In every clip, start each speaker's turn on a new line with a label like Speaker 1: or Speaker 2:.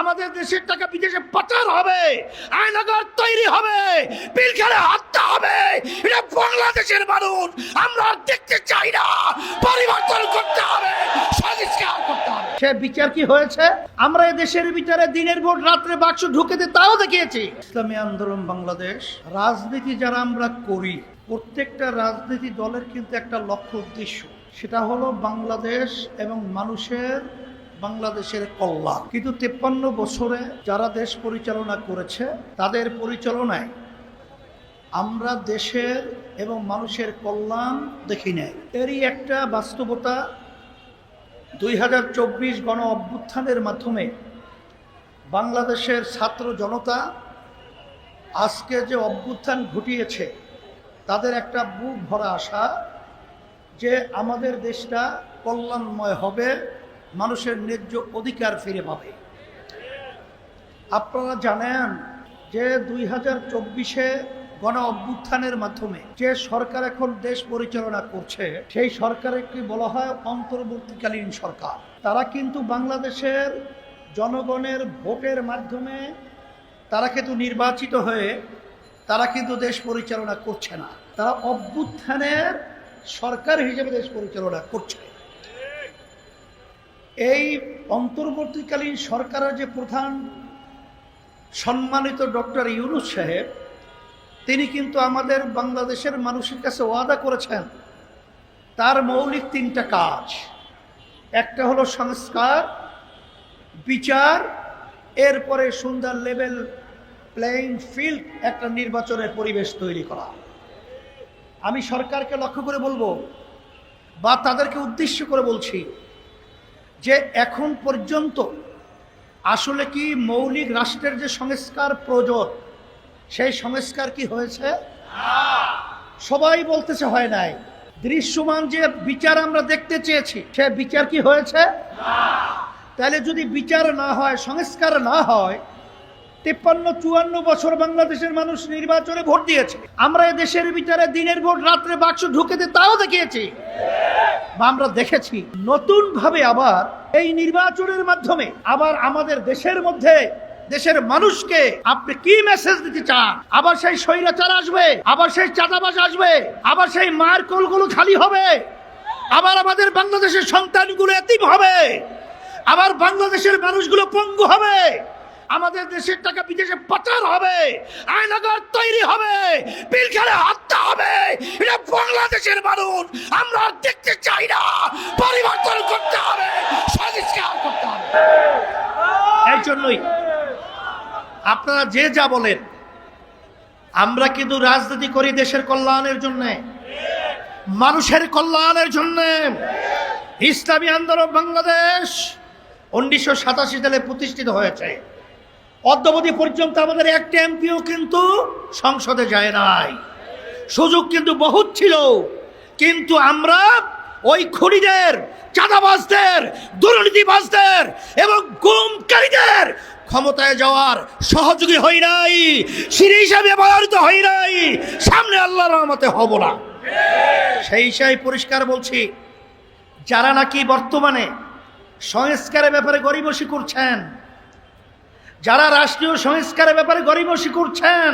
Speaker 1: আমাদের দেশের টাকা বিদেশে পাচার হবে আয়নাগার তৈরি হবে বিল পিলখানে হত্যা হবে। এটা বাংলাদেশের মানুষ, আমরা দেখতে চাই না। পরিবর্তন করতে হবে, সংস্কার করতে হবে। সে বিচার কি হয়েছে? আমরা দেশের বিচারে দিনের ভোট রাত্রে বাক্স ঢুকেতে তাও দেখিয়েছি। ইসলামী আন্দোলন বাংলাদেশ, রাজনীতি যারা আমরা করি, প্রত্যেকটা রাজনীতি দলের কিন্তু একটা লক্ষ্য উদ্দেশ্য। সেটা হলো বাংলাদেশ এবং মানুষের বাংলাদেশের কল্যাণ। কিন্তু তেপ্পান্ন বছরে যারা দেশ পরিচালনা করেছে, তাদের পরিচালনায় আমরা দেশের এবং মানুষের কল্যাণ দেখি নাই। এরই একটা বাস্তবতা দুই হাজার চব্বিশ গণ অভ্যুত্থানের মাধ্যমে বাংলাদেশের ছাত্র জনতা আজকে যে অভ্যুত্থান ঘটিয়েছে, তাদের একটা বুক ভরা আশা যে আমাদের দেশটা কল্যাণময় হবে। মানুষের ন্যায্য অধিকার ফিরে পাবে। আপনারা জানেন যে দুই হাজার চব্বিশে গণ অভ্যুত্থানের মাধ্যমে যে সরকার এখন দেশ পরিচালনা করছে, সেই সরকারকে বলা হয় অন্তর্বর্তীকালীন সরকার? তারা কিন্তু বাংলাদেশের জনগণের ভোটের মাধ্যমে তারা কিন্তু নির্বাচিত হয়ে তারা কিন্তু দেশ পরিচালনা করছে না। তারা অভ্যুত্থানের সরকার হিসেবে দেশ পরিচালনা করছে। এই অন্তর্বর্তীকালীন সরকারের যে প্রধান সম্মানিত ডক্টর ইউনুস সাহেব, তিনি কিন্তু আমাদের বাংলাদেশের মানুষের কাছে ওয়াদা করেছেন, তার মৌলিক তিনটা কাজ। একটা হলো সংস্কার, বিচার, এরপরে সুন্দর লেভেল প্লেইং ফিল্ড একটা নির্বাচনের পরিবেশ তৈরি করা। আমি সরকারকে লক্ষ্য করে বলব বা তাদেরকে উদ্দেশ্য করে বলছি যে এখন পর্যন্ত আসলে কি মৌলিক রাষ্ট্রের যে সংস্কার প্রয়োজন, সেই সংস্কার কি হয়েছে? সবাই বলতেছে হয় নাই। দৃশ্যমান যে বিচার আমরা দেখতে চেয়েছি, সে বিচার কি হয়েছে? তাহলে যদি বিচার না হয়, সংস্কার না হয়, তিপ্পান্ন, চুয়ান্ন বছর বাংলাদেশের মানুষ নির্বাচনে ভোট দিয়েছে। আমরা দেশের বিচারে দিনের ভোট, রাত্রে বাক্স ঢুকেতে তাও দেখিয়েছি। বা আমরা দেখেছি। নতুন ভাবে আবার এই নির্বাচনের মাধ্যমে আবার আমাদের দেশের মধ্যে দেশের মানুষকে আপনি কি মেসেজ দিতে চান? আবার সেই স্বৈরাচার আসবে, আবার সেই চাঁদাবাজ আসবে, আবার সেই মার কোলগুলো খালি হবে, আবার আমাদের বাংলাদেশের সন্তানগুলো এতিম হবে, আবার বাংলাদেশের মানুষগুলো পঙ্গু হবে, আমাদের দেশের টাকা বিদেশে পাচার হবে আয়নাগার তৈরি হবে পিলখানে হত্যা হবে। এটা বাংলাদেশের মানুষ, আমরা দেখতে চাই না পরিবর্তন করতে হবে সংস্কার করতে হবে এই জন্যই আপনারা যে যা বলেন, আমরা কিন্তু রাজনীতি করি দেশের কল্যাণের জন্য, মানুষের কল্যাণের জন্য। ইসলামী আন্দোলন বাংলাদেশ উনিশশো সাতাশি সালে প্রতিষ্ঠিত হয়েছে। অদ্যবধি পর্যন্ত আমাদের একটা এমপিও কিন্তু সংসদে যায় নাই। সুযোগ কিন্তু বহুত ছিল, কিন্তু আমরা ওই খুনিদের, চাঁদাবাজদের, দুর্নীতিবাজদের এবং গুমকারীদের ক্ষমতায় যাওয়ার সহযোগী হই নাই, সিঁড়ি হিসাবে ব্যবহৃত হই নাই, সামনে আল্লাহর রহমতে হব না। সেই সেই পরিষ্কার বলছি, যারা নাকি বর্তমানে সংস্কারের ব্যাপারে গরিবসী করছেন, যারা রাষ্ট্রীয় সংস্কারের ব্যাপারে গরিবসী করছেন,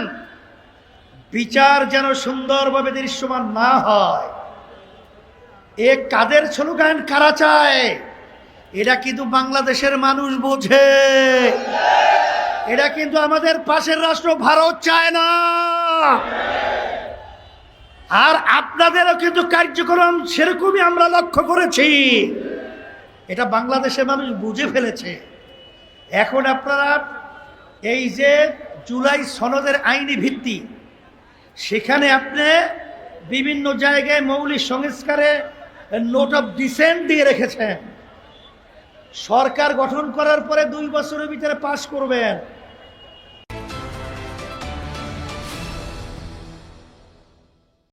Speaker 1: বিচার যেন সুন্দরভাবে দৃশ্যমান না হয়। এ কাদের স্লোগান? কারা চায়? এটা কিন্তু বাংলাদেশের মানুষ বোঝে। এটা কিন্তু আমাদের পাশের রাষ্ট্র ভারত চায় না। আর আপনাদেরও কিন্তু কার্যক্রম সেরকমই আমরা লক্ষ্য করেছি। এটা বাংলাদেশের মানুষ বুঝে ফেলেছে। এখন আপনারা এই যে জুলাই সনদের আইনি ভিত্তি, সেখানে আপনি বিভিন্ন জায়গায় মৌলিক সংস্কারে নোট অফ ডিসেন্ট দিয়ে রেখেছেন। সরকার গঠন করার পরে দুই বছরের ভিতরে পাশ করবেন।